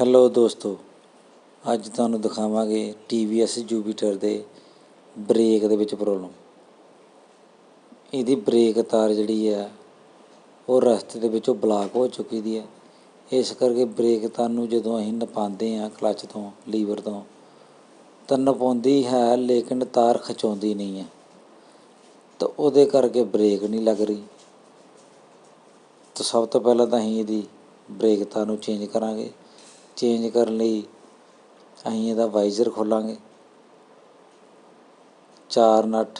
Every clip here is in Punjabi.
ਹੈਲੋ ਦੋਸਤੋ, ਅੱਜ ਤੁਹਾਨੂੰ ਦਿਖਾਵਾਂਗੇ TVS ਜੂਪੀਟਰ ਦੇ ਬ੍ਰੇਕ ਦੇ ਵਿੱਚ ਪ੍ਰੋਬਲਮ ਇਹਦੀ ਬ੍ਰੇਕ ਤਾਰ ਜਿਹੜੀ ਹੈ ਉਹ ਰਸਤੇ ਦੇ ਵਿੱਚੋਂ ਬਲਾਕ ਹੋ ਚੁੱਕੀ ਦੀ ਹੈ ਇਸ ਕਰਕੇ ਬ੍ਰੇਕ ਤਾਰ ਨੂੰ ਜਦੋਂ ਅਸੀਂ ਨਪਾਉਂਦੇ ਹਾਂ ਕਲੱਚ ਤੋਂ ਲੀਵਰ ਤੋਂ, ਤਾਂ ਨਪਾਉਂਦੀ ਹੈ ਲੇਕਿਨ ਤਾਰ ਖਿਚਾਉਂਦੀ ਨਹੀਂ ਹੈ। ਤਾਂ ਉਹਦੇ ਕਰਕੇ ਬ੍ਰੇਕ ਨਹੀਂ ਲੱਗ ਰਹੀ। ਤਾਂ ਸਭ ਤੋਂ ਪਹਿਲਾਂ ਤਾਂ ਅਸੀਂ ਇਹਦੀ ਬ੍ਰੇਕ ਤਾਰ ਨੂੰ ਚੇਂਜ ਕਰਾਂਗੇ। ਚੇਂਜ ਕਰਨ ਲਈ ਅਸੀਂ ਇਹਦਾ ਵਾਈਜ਼ਰ ਖੋਲਾਂਗੇ। ਚਾਰ ਨਟ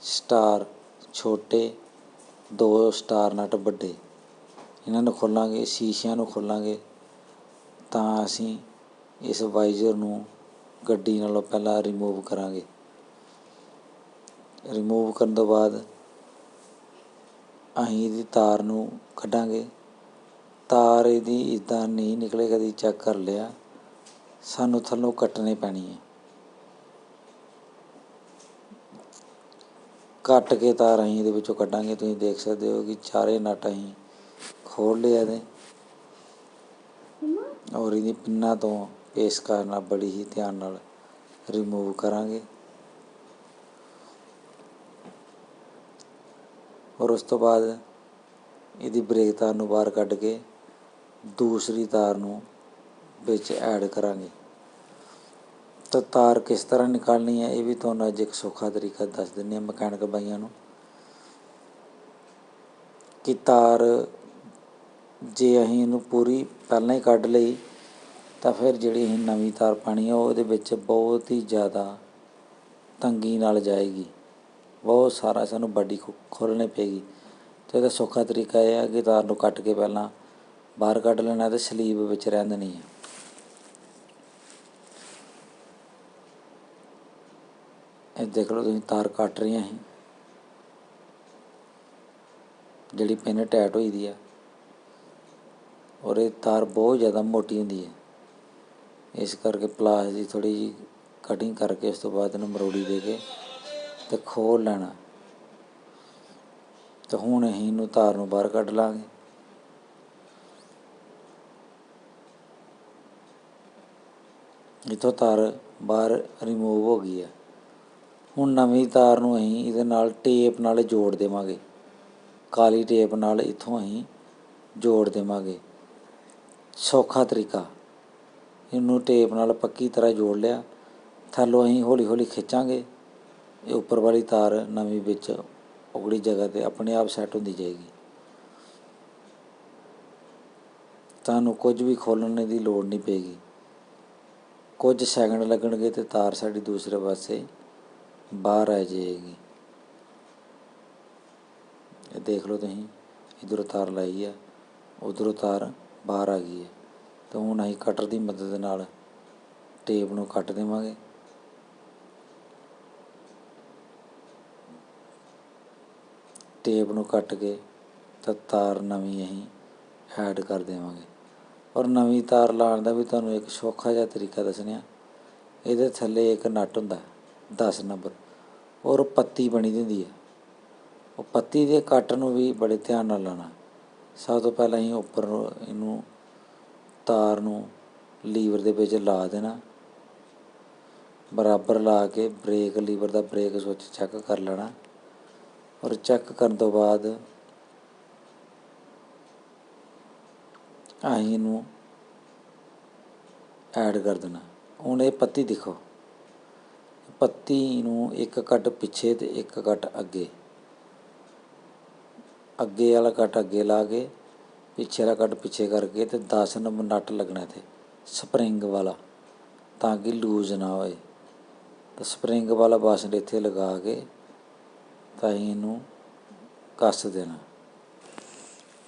ਸਟਾਰ ਛੋਟੇ, ਦੋ ਸਟਾਰ ਨਟ ਵੱਡੇ। ਇਹਨਾਂ ਨੂੰ ਖੋਲਾਂਗੇ, ਸ਼ੀਸ਼ਿਆਂ ਨੂੰ ਖੋਲਾਂਗੇ। ਤਾਂ ਅਸੀਂ ਇਸ ਵਾਈਜ਼ਰ ਨੂੰ ਗੱਡੀ ਨਾਲੋਂ ਪਹਿਲਾਂ ਰਿਮੂਵ ਕਰਾਂਗੇ। ਰਿਮੂਵ ਕਰਨ ਤੋਂ ਬਾਅਦ ਅਸੀਂ ਇਹਦੀ ਤਾਰ ਨੂੰ ਕੱਢਾਂਗੇ। ਤਾਰ ਇਹਦੀ ਇੱਦਾਂ ਨਹੀਂ ਨਿਕਲੇ, ਕਦੀ ਚੈੱਕ ਕਰ ਲਿਆ, ਸਾਨੂੰ ਥੱਲੋਂ ਕੱਟਣੀ ਪੈਣੀ ਹੈ। ਕੱਟ ਕੇ ਤਾਰ ਅਸੀਂ ਇਹਦੇ ਵਿੱਚੋਂ ਕੱਢਾਂਗੇ। ਤੁਸੀਂ ਦੇਖ ਸਕਦੇ ਹੋ ਕਿ ਚਾਰੇ ਨਟ ਅਸੀਂ ਖੋਲ ਲਿਆ ਇਹਦੇ। ਔਰ ਇਹਦੀ ਪਿੰਨਾਂ ਤੋਂ ਪੇਸ ਕਰਨਾ ਬੜੀ ਹੀ ਧਿਆਨ ਨਾਲ ਰਿਮੂਵ ਕਰਾਂਗੇ। ਔਰ ਉਸ ਤੋਂ ਬਾਅਦ ਇਹਦੀ ਬ੍ਰੇਕ ਤਾਰ ਨੂੰ ਬਾਹਰ ਕੱਢ ਕੇ ਦੂਸਰੀ ਤਾਰ ਨੂੰ ਵਿੱਚ ਐਡ ਕਰਾਂਗੇ। ਤਾਂ ਤਾਰ ਕਿਸ ਤਰ੍ਹਾਂ ਨਿਕਾਲਣੀ ਹੈ, ਇਹ ਵੀ ਤੁਹਾਨੂੰ ਅੱਜ ਇੱਕ ਸੌਖਾ ਤਰੀਕਾ ਦੱਸ ਦਿੰਦੇ ਹਾਂ ਮਕੈਨਿਕ ਬਾਈਆਂ ਨੂੰ। ਕਿ ਤਾਰ ਜੇ ਅਸੀਂ ਇਹਨੂੰ ਪੂਰੀ ਪਹਿਲਾਂ ਹੀ ਕੱਢ ਲਈ, ਤਾਂ ਫਿਰ ਜਿਹੜੀ ਅਸੀਂ ਨਵੀਂ ਤਾਰ ਪਾਣੀ ਹੈ ਉਹਦੇ ਵਿੱਚ ਬਹੁਤ ਹੀ ਜ਼ਿਆਦਾ ਤੰਗੀ ਨਾਲ ਜਾਏਗੀ। ਬਹੁਤ ਸਾਰਾ ਸਾਨੂੰ ਬਾਡੀ ਖੋਲ੍ਹਣੀ ਪਏਗੀ। ਅਤੇ ਇਹਦਾ ਸੌਖਾ ਤਰੀਕਾ ਇਹ ਹੈ ਕਿ ਤਾਰ ਨੂੰ ਕੱਟ ਕੇ ਪਹਿਲਾਂ ਬਾਹਰ ਕੱਢ ਲੈਣਾ ਅਤੇ ਸਲੀਬ ਵਿੱਚ ਰਹਿਣ ਦੇਣੀ ਹੈ ਇਹ ਦੇਖ ਲਓ ਤੁਸੀਂ, ਤਾਰ ਕੱਟ ਰਹੀਆਂ ਅਸੀਂ ਜਿਹੜੀ ਪਿੰਨ ਟੈਟ ਹੋਈ ਦੀ ਆ, ਔਰ ਇਹ ਤਾਰ ਬਹੁਤ ਜ਼ਿਆਦਾ ਮੋਟੀ ਹੁੰਦੀ ਹੈ ਇਸ ਕਰਕੇ ਪਲਾਸ ਦੀ ਥੋੜ੍ਹੀ ਜਿਹੀ ਕਟਿੰਗ ਕਰਕੇ ਉਸ ਤੋਂ ਬਾਅਦ ਇਹਨੂੰ ਮਰੋੜੀ ਦੇ ਕੇ ਅਤੇ ਖੋਲ੍ਹ ਲੈਣਾ। ਤੇ ਹੁਣ ਅਸੀਂ ਇਹਨੂੰ ਤਾਰ ਨੂੰ ਬਾਹਰ ਕੱਢ ਲਾਂਗੇ। ਇੱਥੋਂ ਤਾਰ ਬਾਹਰ ਰਿਮੂਵ ਹੋ ਗਈ ਹੈ ਹੁਣ ਨਵੀਂ ਤਾਰ ਨੂੰ ਅਸੀਂ ਇਹਦੇ ਨਾਲ ਟੇਪ ਨਾਲ ਜੋੜ ਦੇਵਾਂਗੇ। ਕਾਲੀ ਟੇਪ ਨਾਲ ਇੱਥੋਂ ਅਸੀਂ ਜੋੜ ਦੇਵਾਂਗੇ। ਸੌਖਾ ਤਰੀਕਾ। ਇਹਨੂੰ ਟੇਪ ਨਾਲ ਪੱਕੀ ਤਰ੍ਹਾਂ ਜੋੜ ਲਿਆ। ਥੱਲੋਂ ਅਸੀਂ ਹੌਲੀ ਹੌਲੀ ਖਿੱਚਾਂਗੇ। ਇਹ ਉੱਪਰ ਵਾਲੀ ਤਾਰ ਨਵੀਂ ਵਿੱਚ ਉਗੜੀ ਜਗ੍ਹਾ 'ਤੇ ਆਪਣੇ ਆਪ ਸੈੱਟ ਹੁੰਦੀ ਜਾਏਗੀ। ਤੁਹਾਨੂੰ ਕੁਝ ਵੀ ਖੋਲ੍ਹਣ ਦੀ ਲੋੜ ਨਹੀਂ ਪਏਗੀ। ਕੁਝ ਸੈਕਿੰਡ ਲੱਗਣਗੇ ਤੇ ਤਾਰ ਸਾਡੀ ਦੂਸਰੇ ਪਾਸੇ ਬਾਹਰ ਆ ਜਾਏਗੀ। ਇਹ ਦੇਖ ਲਓ ਤੁਸੀਂ, ਇਧਰੋਂ ਤਾਰ ਲਾਈ ਆ, ਉਧਰੋਂ ਤਾਰ ਬਾਹਰ ਆ ਗਈ ਹੈ ਤਾਂ ਹੁਣ ਅਸੀਂ ਕਟਰ ਦੀ ਮਦਦ ਨਾਲ ਟੇਪ ਨੂੰ ਕੱਟ ਦੇਵਾਂਗੇ। ਟੇਪ ਨੂੰ ਕੱਟ ਕੇ ਤਾਂ ਤਾਰ ਨਵੀਂ ਅਸੀਂ ਐਡ ਕਰ ਦੇਵਾਂਗੇ। ਔਰ ਨਵੀਂ ਤਾਰ ਲਾਉਣ ਦਾ ਵੀ ਤੁਹਾਨੂੰ ਇੱਕ ਸੌਖਾ ਜਿਹਾ ਤਰੀਕਾ ਦੱਸਣਿਆ। ਇਹਦੇ ਥੱਲੇ ਇੱਕ ਨਟ ਹੁੰਦਾ 10 ਨੰਬਰ। ਔਰ ਪੱਤੀ ਬਣੀ ਦੀ ਹੁੰਦੀ ਹੈ। ਉਹ ਪੱਤੀ ਦੇ ਕੱਟ ਨੂੰ ਵੀ ਬੜੇ ਧਿਆਨ ਨਾਲ ਲਾਣਾ ਸਭ ਤੋਂ ਪਹਿਲਾਂ ਅਸੀਂ ਉੱਪਰ ਇਹਨੂੰ ਤਾਰ ਨੂੰ ਲੀਵਰ ਦੇ ਵਿੱਚ ਲਾ ਦੇਣਾ। ਬਰਾਬਰ ਲਾ ਕੇ ਬ੍ਰੇਕ, ਲੀਵਰ ਦਾ ਬ੍ਰੇਕ ਸੁੱਚ ਚੈੱਕ ਕਰ ਲੈਣਾ। ਔਰ ਚੈੱਕ ਕਰਨ ਤੋਂ ਬਾਅਦ ਅਸੀਂ ਇਹਨੂੰ ਐਡ ਕਰ ਦੇਣਾ। ਹੁਣ ਇਹ ਪੱਤੀ ਦੇਖੋ ਪੱਤੀ ਨੂੰ ਇੱਕ ਕੱਟ ਪਿੱਛੇ ਤੇ ਇੱਕ ਕੱਟ ਅੱਗੇ। ਅੱਗੇ ਵਾਲਾ ਕੱਟ ਅੱਗੇ ਲਾ ਕੇ, ਪਿੱਛੇ ਵਾਲਾ ਕੱਟ ਪਿੱਛੇ ਕਰਕੇ ਤੇ 10 ਨੰਬਰ ਨਟ ਲੱਗਣਾ ਤੇ ਸਪਰਿੰਗ ਵਾਲਾ, ਤਾਂ ਕਿ ਲੂਜ਼ ਨਾ ਹੋਏ। ਤਾਂ ਸਪਰਿੰਗ ਵਾਲਾ ਬਾਸਨ ਇੱਥੇ ਲਗਾ ਕੇ ਤਾਂ ਅਸੀਂ ਇਹਨੂੰ ਕੱਸ ਦੇਣਾ।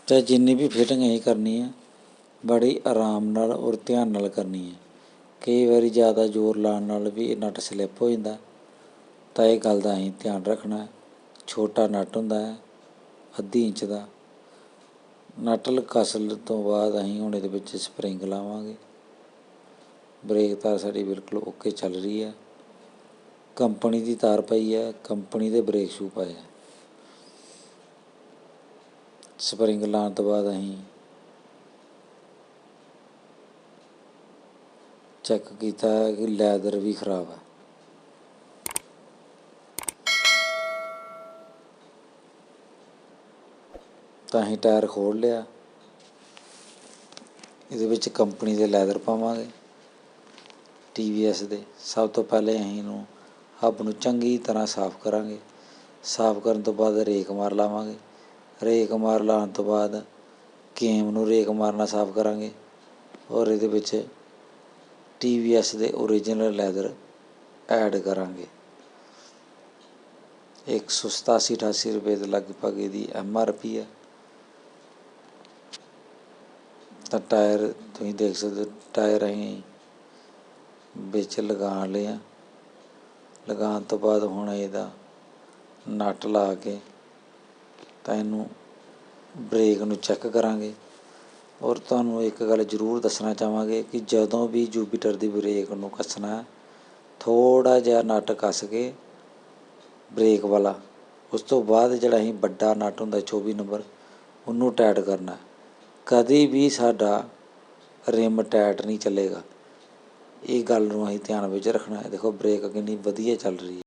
ਤੇ ਜਿੰਨੀ ਵੀ ਫਿਟਿੰਗ ਅਸੀਂ ਕਰਨੀ ਹੈ ਬੜੀ ਆਰਾਮ ਨਾਲ ਔਰ ਧਿਆਨ ਨਾਲ ਕਰਨੀ ਹੈ। ਕਈ ਵਾਰੀ ਜ਼ਿਆਦਾ ਜ਼ੋਰ ਲਾਉਣ ਨਾਲ ਵੀ ਇਹ ਨਟ ਸਲਿੱਪ ਹੋ ਜਾਂਦਾ ਤਾਂ ਇਹ ਗੱਲ ਦਾ ਅਸੀਂ ਧਿਆਨ ਰੱਖਣਾ ਛੋਟਾ ਨਟ ਹੁੰਦਾ ਹੈ, ਅੱਧੀ ਇੰਚ ਦਾ। ਨਟਲ ਕਸਲ ਤੋਂ ਬਾਅਦ ਅਸੀਂ ਹੁਣ ਇਹਦੇ ਵਿੱਚ ਸਪਰਿੰਗ ਲਾਵਾਂਗੇ। ਬ੍ਰੇਕ ਤਾਰ ਸਾਡੀ ਬਿਲਕੁਲ ਓਕੇ ਚੱਲ ਰਹੀ ਹੈ। ਕੰਪਨੀ ਦੀ ਤਾਰ ਪਈ ਹੈ, ਕੰਪਨੀ ਦੇ ਬ੍ਰੇਕ ਸ਼ੂ ਪਾਏ ਸਪਰਿੰਗ ਲਾਉਣ ਤੋਂ ਬਾਅਦ ਅਸੀਂ ਚੈੱਕ ਕੀਤਾ ਹੈ ਕਿ ਲੈਦਰ ਵੀ ਖਰਾਬ ਹੈ। ਤਾਂ ਅਸੀਂ ਟਾਇਰ ਖੋਲ ਲਿਆ। ਇਹਦੇ ਵਿੱਚ ਕੰਪਨੀ ਦੇ ਲੈਦਰ ਪਾਵਾਂਗੇ। TVS ਦੇ। ਸਭ ਤੋਂ ਪਹਿਲੇ ਅਸੀਂ ਇਹਨੂੰ ਹੱਬ ਨੂੰ ਚੰਗੀ ਤਰ੍ਹਾਂ ਸਾਫ਼ ਕਰਾਂਗੇ। ਸਾਫ਼ ਕਰਨ ਤੋਂ ਬਾਅਦ ਰੇਕ ਮਾਰ ਲਾਵਾਂਗੇ। ਰੇਕ ਮਾਰ ਲਾਉਣ ਤੋਂ ਬਾਅਦ ਕੇਮ ਨੂੰ ਰੇਕ ਮਾਰਨਾ ਸਾਫ਼ ਕਰਾਂਗੇ। ਔਰ ਇਹਦੇ ਵਿੱਚ ਟੀ ਵੀ TVS ਦੇ ਓਰੀਜਨਲ ਲੈਦਰ ਐਡ ਕਰਾਂਗੇ। ਇੱਕ ਸੌ ਸਤਾਸੀ ਅਠਾਸੀ ਰੁਪਏ ਦੇ ਲਗਭਗ ਇਹਦੀ ਐਮ ਆਰ ਪੀ ਹੈ ਤਾਂ ਟਾਇਰ ਤੁਸੀਂ ਦੇਖ ਸਕਦੇ ਹੋ, ਟਾਇਰ ਅਸੀਂ ਵਿੱਚ ਲਗਾ ਲਏ ਆ ਲਗਾਉਣ ਤੋਂ ਬਾਅਦ ਹੁਣ ਇਹਦਾ ਨਟ ਲਾ ਕੇ ਤਾਂ ਇਹਨੂੰ ਬ੍ਰੇਕ ਨੂੰ ਚੈੱਕ ਕਰਾਂਗੇ। ਔਰ ਤੁਹਾਨੂੰ ਇੱਕ ਗੱਲ ਜ਼ਰੂਰ ਦੱਸਣਾ ਚਾਹਾਂਗੇ ਕਿ ਜਦੋਂ ਵੀ ਜੂਪੀਟਰ ਦੀ ਬ੍ਰੇਕ ਨੂੰ ਕੱਸਣਾ, ਥੋੜ੍ਹਾ ਜਿਹਾ ਨਟ ਕੱਸ ਕੇ ਬ੍ਰੇਕ ਵਾਲਾ, ਉਸ ਤੋਂ ਬਾਅਦ ਜਿਹੜਾ ਅਸੀਂ ਵੱਡਾ ਨਟ ਹੁੰਦਾ 24 ਨੰਬਰ, ਉਹਨੂੰ ਟਾਈਟ ਕਰਨਾ। ਹੈ। ਕਦੀ ਵੀ ਸਾਡਾ ਰਿਮ ਟਾਈਟ ਨਹੀਂ ਚੱਲੇਗਾ। ਇਹ ਗੱਲ ਨੂੰ ਅਸੀਂ ਧਿਆਨ ਵਿੱਚ ਰੱਖਣਾ ਹੈ। ਦੇਖੋ ਬ੍ਰੇਕ ਕਿੰਨੀ ਵਧੀਆ ਚੱਲ ਰਹੀ ਹੈ।